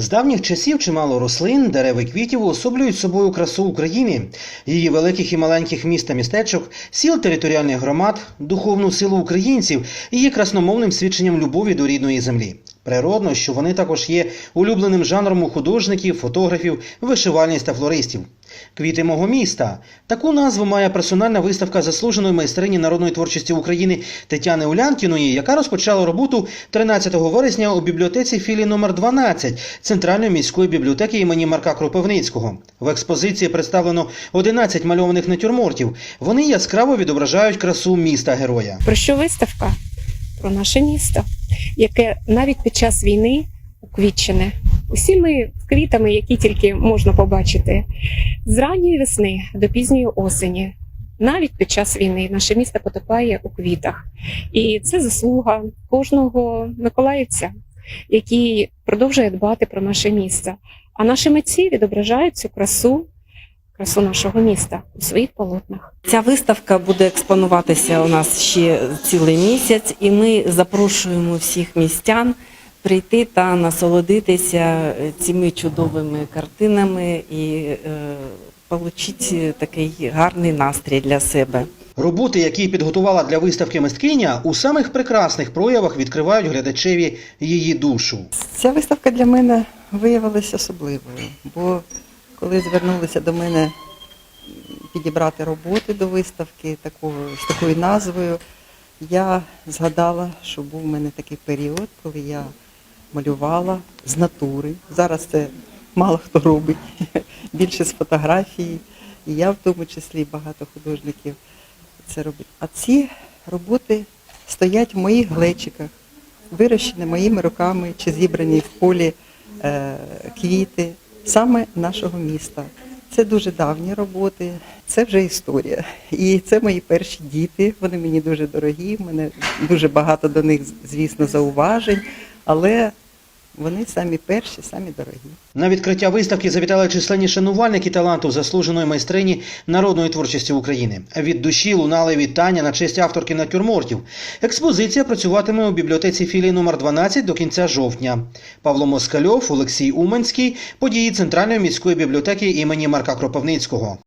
З давніх часів чимало рослин, дерев і квітів уособлюють собою красу України, її великих і маленьких міст та містечок, сіл територіальних громад, духовну силу українців і є красномовним свідченням любові до рідної землі. Природно, що вони також є улюбленим жанром у художників, фотографів, вишивальниць та флористів. Квіти мого міста. Таку назву має персональна виставка заслуженої майстрині народної творчості України Тетяни Улянкіної, яка розпочала роботу 13 вересня у бібліотеці філії номер 12 Центральної міської бібліотеки імені Марка Кропивницького. В експозиції представлено 11 мальованих натюрмортів. Вони яскраво відображають красу міста героя. Про що виставка? Про наше місто, яке навіть під час війни уквітчене усіми квітами, які тільки можна побачити, з ранньої весни до пізньої осені. Навіть під час війни наше місто потопає у квітах, і це заслуга кожного миколаївця, який продовжує дбати про наше місто. А наші митці відображають цю красу, красу нашого міста у своїх полотнах. Ця виставка буде експонуватися у нас ще цілий місяць, і ми запрошуємо всіх містян прийти та насолодитися цими чудовими картинами і е, отримати такий гарний настрій для себе. Роботи, які підготувала для виставки мисткиня, у самих прекрасних проявах відкривають глядачеві її душу. Ця виставка для мене виявилася особливою, бо коли звернулися до мене підібрати роботи до виставки такого, з такою назвою, я згадала, що був у мене такий період, коли я малювала з натури. Зараз це мало хто робить, більше з фотографії. І я в тому числі багато художників це робить. А ці роботи стоять в моїх глечиках, вирощені моїми руками чи зібрані в полі е, квіти саме нашого міста. Це дуже давні роботи, це вже історія. І це мої перші діти. Вони мені дуже дорогі. в мене дуже багато до них, звісно, зауважень, але вони самі перші, самі дорогі. На відкриття виставки завітали численні шанувальники таланту заслуженої майстрині народної творчості України. Від душі лунали вітання на честь авторки натюрмортів. Експозиція працюватиме у бібліотеці філії номер 12 до кінця жовтня. Павло Москальов, Олексій Уманський, події Центральної міської бібліотеки імені Марка Кропивницького.